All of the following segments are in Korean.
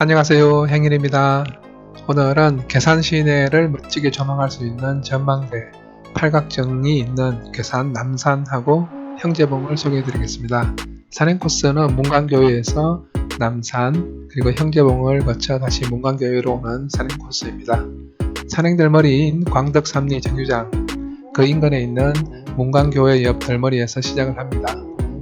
안녕하세요. 행일입니다. 오늘은 계산 시내를 멋지게 조망할 수 있는 전망대 팔각정이 있는 계산 남산하고 형제봉을 소개해 드리겠습니다. 산행 코스는 문광교회에서 남산 그리고 형제봉을 거쳐 다시 문광교회로 오는 산행 코스입니다. 산행 덜머리인 광덕삼리 정류장 그 인근에 있는 문광교회 옆 덜머리에서 시작을 합니다.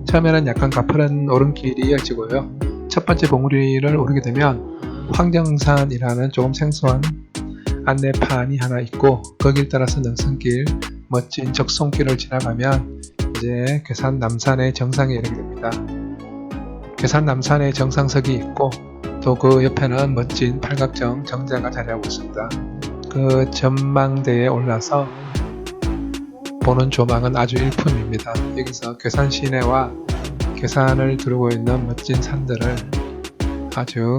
처음에는 약간 가파른 오름길이 이어지고요 첫 번째 봉우리를 오르게 되면 황정산이라는 조금 생소한 안내판이 하나 있고 거길 따라서 능선길 멋진 적송길을 지나가면 이제 괴산 남산의 정상에 이르게 됩니다. 괴산 남산의 정상석이 있고 또 그 옆에는 멋진 팔각정 정자가 자리하고 있습니다. 그 전망대에 올라서 보는 조망은 아주 일품입니다. 여기서 괴산 시내와 괴산을 두르고 있는 멋진 산들을 아주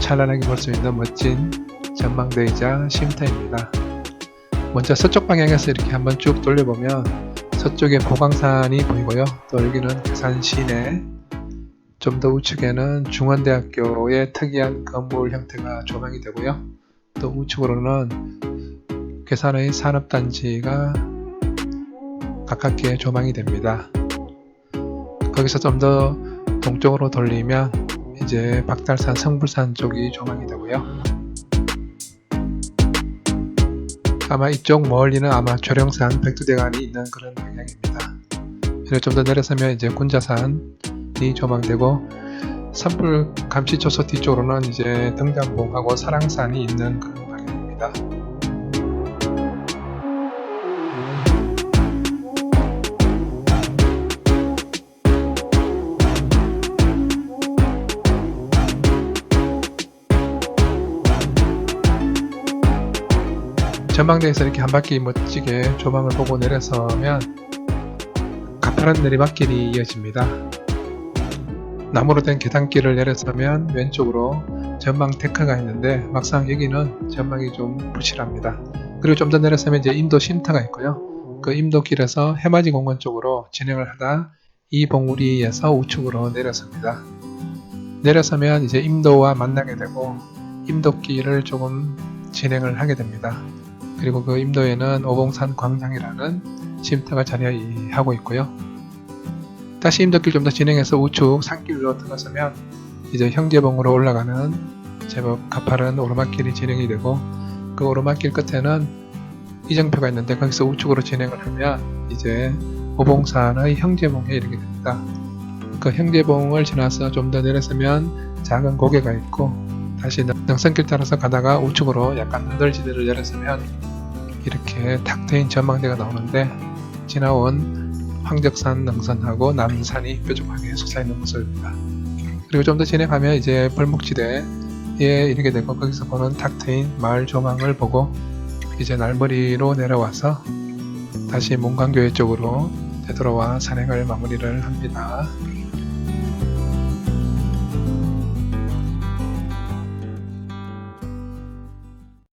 찬란하게 볼 수 있는 멋진 전망대이자 쉼터입니다. 먼저 서쪽 방향에서 이렇게 한번 쭉 돌려보면 서쪽에 보광산이 보이고요. 또 여기는 괴산 시내 좀 더 우측에는 중원대학교의 특이한 건물 형태가 조망이 되고요. 또 우측으로는 괴산의 산업단지가 가깝게 조망이 됩니다. 거기서 좀 더 동쪽으로 돌리면 이제 박달산 성불산 쪽이 조망이 되고요. 아마 이쪽 멀리는 아마 조령산 백두대간이 있는 그런 방향입니다. 이렇게 좀 더 내려서면 이제 군자산이 조망되고 산불 감시초소 뒤쪽으로는 이제 등잔봉하고 사랑산이 있는 그런 방향입니다. 전망대에서 이렇게 한 바퀴 멋지게 조망을 보고 내려서면 가파른 내리막길이 이어집니다. 나무로 된 계단길을 내려서면 왼쪽으로 전망 데크가 있는데 막상 여기는 전망이 좀 부실합니다. 그리고 좀 더 내려서면 이제 임도 쉼터가 있고요. 그 임도길에서 해맞이 공원 쪽으로 진행을 하다 이 봉우리에서 우측으로 내려섭니다. 내려서면 이제 임도와 만나게 되고 임도길을 조금 진행을 하게 됩니다. 그리고 그 임도에는 오봉산 광장이라는 쉼터가 자리하고 있고요. 다시 임도길 좀 더 진행해서 우측 산길로 들어서면 이제 형제봉으로 올라가는 제법 가파른 오르막길이 진행이 되고 그 오르막길 끝에는 이정표가 있는데 거기서 우측으로 진행을 하면 이제 오봉산의 형제봉에 이르게 됩니다. 그 형제봉을 지나서 좀 더 내려서면 작은 고개가 있고 다시 능선길 따라서 가다가 우측으로 약간 너덜지대를 내려서면 이렇게 탁 트인 전망대가 나오는데 지나온 황적산 능선하고 남산이 뾰족하게 솟아있는 모습입니다. 그리고 좀 더 진행하면 이제 벌목지대에 이르게 되고 거기서 보는 탁 트인 마을 조망을 보고 이제 날머리로 내려와서 다시 문광교회 쪽으로 되돌아와 산행을 마무리를 합니다.